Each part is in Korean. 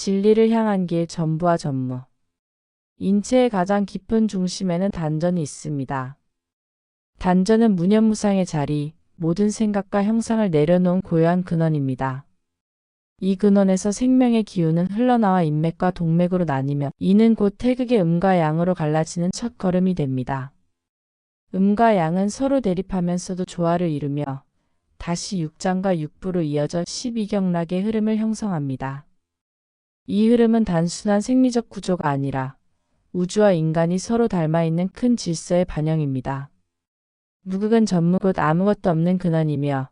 진리를 향한 길 전부와 전무. 인체의 가장 깊은 중심에는 단전이 있습니다. 단전은 무념무상의 자리, 모든 생각과 형상을 내려놓은 고요한 근원입니다. 이 근원에서 생명의 기운은 흘러나와 인맥과 동맥으로 나뉘며 이는 곧 태극의 음과 양으로 갈라지는 첫 걸음이 됩니다. 음과 양은 서로 대립하면서도 조화를 이루며 다시 육장과 육부로 이어져 12경락의 흐름을 형성합니다. 이 흐름은 단순한 생리적 구조가 아니라 우주와 인간이 서로 닮아 있는 큰 질서의 반영입니다. 무극은 전무곧 아무것도 없는 근원이며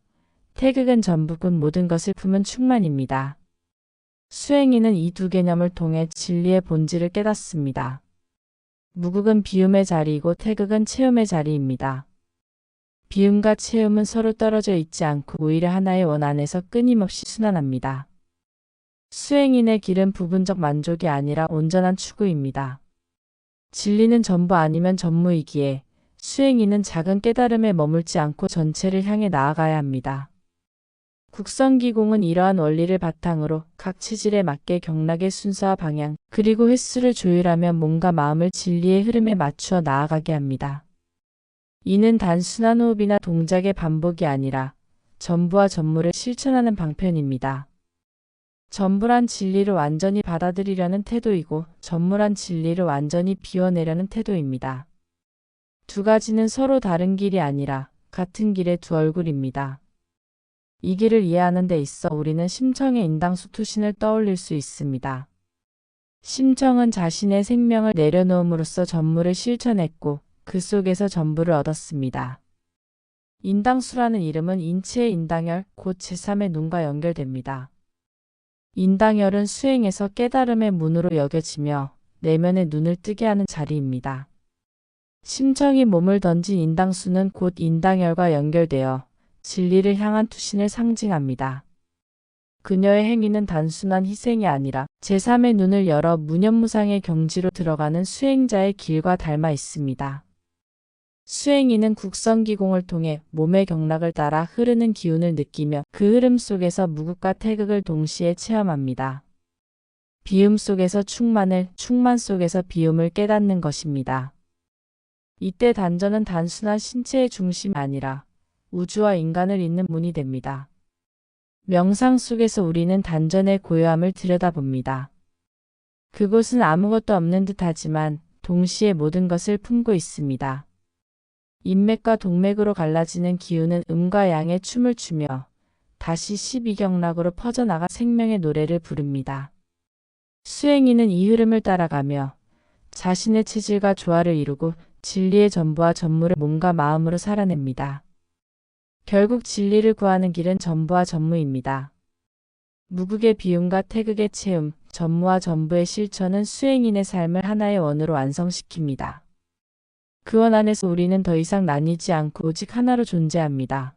태극은 전부곧 모든 것을 품은 충만입니다. 수행인은 이 두 개념을 통해 진리의 본질을 깨닫습니다. 무극은 비움의 자리이고 태극은 체험의 자리입니다. 비움과 체험은 서로 떨어져 있지 않고 오히려 하나의 원 안에서 끊임없이 순환합니다. 수행인의 길은 부분적 만족이 아니라 온전한 추구입니다. 진리는 전부 아니면 전무이기에 수행인은 작은 깨달음에 머물지 않고 전체를 향해 나아가야 합니다. 국성기공은 이러한 원리를 바탕으로 각 체질에 맞게 경락의 순서와 방향, 그리고 횟수를 조율하며 몸과 마음을 진리의 흐름에 맞추어 나아가게 합니다. 이는 단순한 호흡이나 동작의 반복이 아니라 전부와 전무를 실천하는 방편입니다. 전부란 진리를 완전히 받아들이려는 태도이고 전무란 진리를 완전히 비워내려는 태도입니다. 두 가지는 서로 다른 길이 아니라 같은 길의 두 얼굴입니다. 이 길을 이해하는 데 있어 우리는 심청의 인당수 투신을 떠올릴 수 있습니다. 심청은 자신의 생명을 내려놓음으로써 전무를 실천했고 그 속에서 전부를 얻었습니다. 인당수라는 이름은 인체의 인당열, 곧 제3의 눈과 연결됩니다. 인당열은 수행에서 깨달음의 문으로 여겨지며 내면의 눈을 뜨게 하는 자리입니다. 심청이 몸을 던진 인당수는 곧 인당열과 연결되어 진리를 향한 투신을 상징합니다. 그녀의 행위는 단순한 희생이 아니라 제3의 눈을 열어 무념무상의 경지로 들어가는 수행자의 길과 닮아 있습니다. 수행인은 국성기공을 통해 몸의 경락을 따라 흐르는 기운을 느끼며 그 흐름 속에서 무극과 태극을 동시에 체험합니다. 비움 속에서 충만을, 충만 속에서 비움을 깨닫는 것입니다. 이때 단전은 단순한 신체의 중심이 아니라 우주와 인간을 잇는 문이 됩니다. 명상 속에서 우리는 단전의 고요함을 들여다봅니다. 그곳은 아무것도 없는 듯 하지만 동시에 모든 것을 품고 있습니다. 인맥과 동맥으로 갈라지는 기운은 음과 양의 춤을 추며 다시 12경락으로 퍼져나가 생명의 노래를 부릅니다. 수행인은 이 흐름을 따라가며 자신의 체질과 조화를 이루고 진리의 전부와 전무를 몸과 마음으로 살아냅니다. 결국 진리를 구하는 길은 전부와 전무입니다. 무극의 비움과 태극의 체움, 전무와 전부의 실천은 수행인의 삶을 하나의 원으로 완성시킵니다. 그원 안에서 우리는 더 이상 나뉘지 않고 오직 하나로 존재합니다.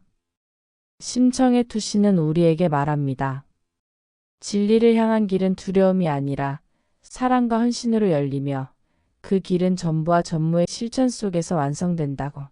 심청의 투시는 우리에게 말합니다. 진리를 향한 길은 두려움이 아니라 사랑과 헌신으로 열리며 그 길은 전부와 전무의 실천 속에서 완성된다고.